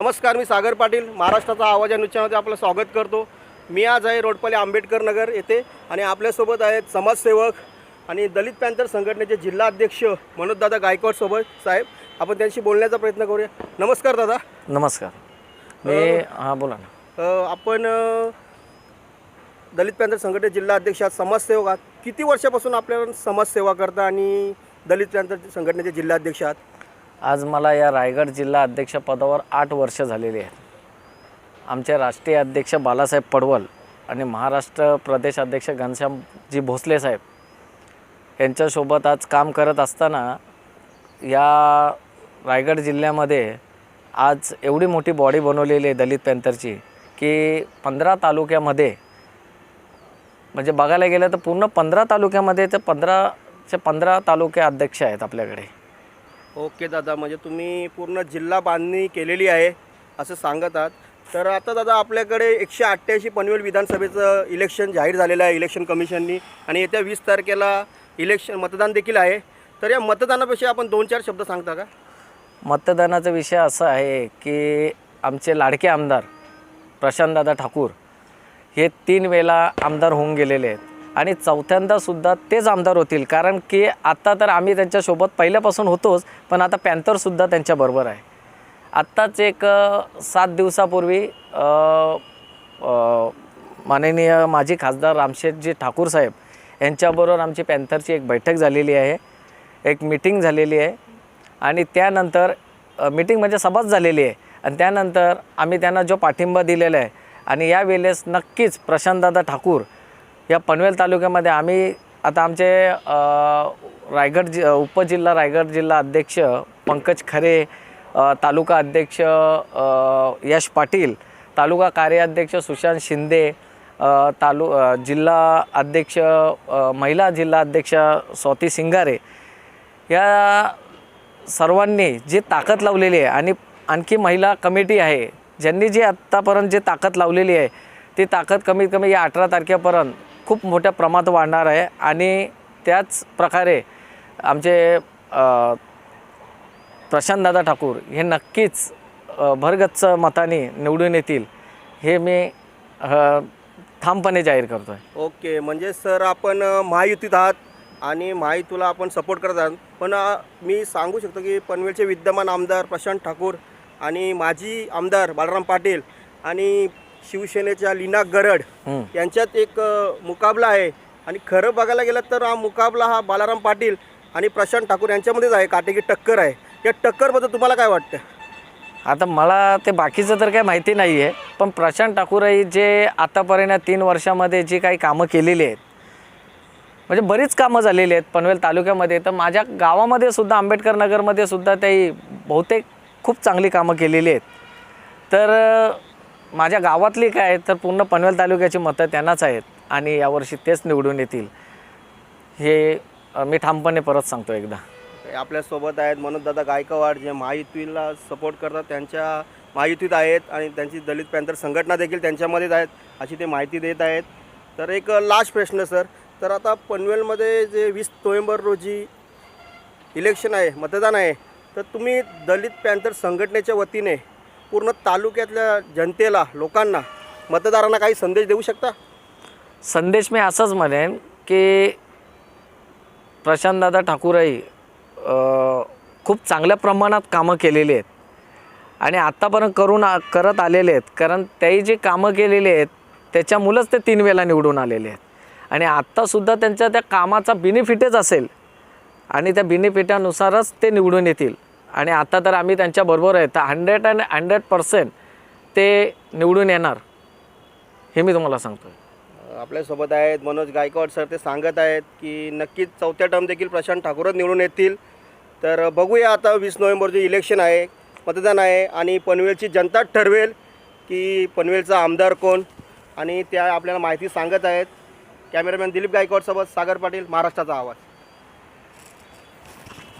नमस्कार मी सागर पाटील महाराष्ट्राचा आवाज या न्यूजमध्ये आपलं स्वागत करतो. मी आज आहे रोडपाले आंबेडकर नगर येथे आणि आपल्यासोबत आहेत समाजसेवक आणि दलित पॅंथर संघटनेचे जिल्हा अध्यक्ष मनोजदादा गायकवाड सोबत. साहेब आपण त्यांशी बोलण्याचा प्रयत्न करूया. नमस्कार दादा. नमस्कार. मी हां बोला ना. आपण दलित पॅंथर संघटने जिल्हा अध्यक्ष आहात समाजसेवक आहात. किती वर्षापासून आपल्याला समाजसेवा करता आणि दलित पॅंथर संघटनेचे जिल्हाध्यक्ष आहात? आज मला या रायगड जिल्हा अध्यक्षपदावर आठ वर्ष झालेली आहेत. आमचे राष्ट्रीय अध्यक्ष बालासाहेब पडवल आणि महाराष्ट्र प्रदेश अध्यक्ष घनश्यामजी भोसले साहेब यांच्यासोबत आज काम करत असताना या रायगड जिल्ह्यामध्ये आज एवढी मोठी बॉडी बनवलेली आहे दलित पॅन्थरची की पंधरा तालुक्यामध्ये म्हणजे बघायला गेलं तर पूर्ण पंधरा तालुक्यामध्ये ते पंधराचे पंधरा तालुके अध्यक्ष आहेत आपल्याकडे. ओके दादा म्हणजे तुम्ही पूर्ण जिल्हा बांधणी केलेली आहे असं सांगत आहात. तर आता दादा आपल्याकडे एकशे अठ्ठ्याऐंशी पनवेल विधानसभेचं इलेक्शन जाहीर झालेलं आहे इलेक्शन कमिशननी आणि येत्या वीस तारखेला इलेक्शन मतदान देखील आहे. तर या मतदानापेक्षा आपण दोन चार शब्द सांगता का? मतदानाचा विषय असा आहे की आमचे लाडके आमदार प्रशांतदादा ठाकूर हे तीन वेळा आमदार होऊन गेलेले आहेत. आणि चौथ्यांदासुद्धा तेच आमदार होतील. कारण की आत्ता तर आम्ही त्यांच्यासोबत पहिल्यापासून होतोच पण आता पॅन्थरसुद्धा त्यांच्याबरोबर आहे. आत्ताच एक सात दिवसापूर्वी माननीय माजी खासदार रामशेठजी ठाकूर साहेब यांच्याबरोबर आमची पॅन्थरची एक बैठक झालेली आहे. एक मिटिंग झालेली आहे. आणि त्यानंतर मिटिंग म्हणजे सभाच झालेली आहे. आणि त्यानंतर आम्ही त्यांना जो पाठिंबा दिलेला आहे. आणि यावेळेस नक्कीच प्रशांतदादा ठाकूर या पनवेल तालुक्यामध्ये आम्ही आता आमचे रायगड जि उपजिल्हा रायगड जिल्हा अध्यक्ष पंकज खरे तालुका अध्यक्ष यश पाटील तालुका कार्याध्यक्ष सुशांत शिंदे तालु जिल्हा अध्यक्ष महिला जिल्हा अध्यक्ष स्वाती सिंगारे. या सर्वांनी जी ताकद लावलेली आहे आणि आणखी महिला कमिटी आहे ज्यांनी जी आत्तापर्यंत जी ताकद लावलेली आहे ती ताकद कमीत कमी या अठरा तारखेपर्यंत खूप मोठ्या प्रमाणात वाढणार आहे आणि त्याच प्रकारे आमचे प्रशांत प्रशांतदादा ठाकूर हे नक्कीच भरगच्च मताने निवडून येतील हे मी ठामपणे जाहीर करतो आहे ओके म्हणजे सर आपण महायुतीत आहात आणि महायुतीला आपण सपोर्ट करत आहात. पण मी सांगू शकतो की पनवेलचे विद्यमान आमदार प्रशांत ठाकूर आणि माजी आमदार बालराम पाटील आणि शिवसेनेच्या लीना गरड. यांच्यात एक मुकाबला आहे. आणि खरं बघायला गेलं तर हा मुकाबला हा बालाराम पाटील आणि प्रशांत ठाकूर यांच्यामध्येच आहे. काटेकी टक्कर आहे. या टक्करबद्दल तुम्हाला काय वाटतं? आता मला ते बाकीचं तर काही माहिती नाही आहे पण प्रशांत ठाकूरही जे आतापर्यंत तीन वर्षामध्ये जी काही कामं केलेली आहेत म्हणजे बरीच कामं झालेली आहेत पनवेल तालुक्यामध्ये. तर माझ्या गावामध्ये सुद्धा आंबेडकर नगरमध्ये सुद्धा त्याही बहुतेक खूप चांगली कामं केलेली आहेत. तर माझ्या गावातली काय तर पूर्ण पनवेल तालुक्याची मतं त्यांनाच आहेत. आणि यावर्षी तेच निवडून येतील. हे मी ठामपणे परत सांगतो एकदा. आपल्यासोबत आहेत मनोजदादा गायकवाड जे महायुतीला सपोर्ट करतात त्यांच्या महायुतीत आहेत आणि त्यांची दलित पॅन्थर संघटना देखील त्यांच्यामध्येच आहेत अशी ते माहिती देत आहेत. तर एक लास्ट प्रश्न सर तर आता पनवेलमध्ये जे वीस नोव्हेंबर रोजी इलेक्शन आहे मतदान आहे तर तुम्ही दलित पॅन्थर संघटनेच्या वतीने पूर्ण तालुक्यातल्या जनतेला लोकांना मतदारांना काही संदेश देऊ शकता? संदेश मी असंच म्हणेन की प्रशांतदादा ठाकूरही खूप चांगल्या प्रमाणात कामं केलेली आहेत. आणि आत्तापर्यंत करून आ- करत आलेले आहेत. कारण त्याही जी कामं केलेली आहेत त्याच्यामुळंच ते तीन वेळा निवडून आलेले आहेत. आणि आत्तासुद्धा त्यांच्या त्या कामाचा बेनिफिटच असेल. आणि त्या बेनिफिटानुसारच ते निवडून येतील. आणि आता तर आम्ही त्यांच्याबरोबर आहे. तर हंड्रेड अँड हंड्रेड पर्सेंट ते निवडून येणार हे मी तुम्हाला सांगतो आपल्यासोबत आहेत मनोज गायकवाड सर ते सांगत आहेत की नक्कीच चौथ्या टर्म देखील प्रशांत ठाकूरच निवडून येतील. तर बघूया आता वीस नोव्हेंबरचे इलेक्शन आहे मतदान आहे आणि पनवेलची जनता ठरवेल की पनवेलचा आमदार कोण. आणि त्या आपल्याला माहिती सांगत आहेत. कॅमेरामॅन दिलीप गायकवाडसोबत सागर पाटील महाराष्ट्राचा आवाज.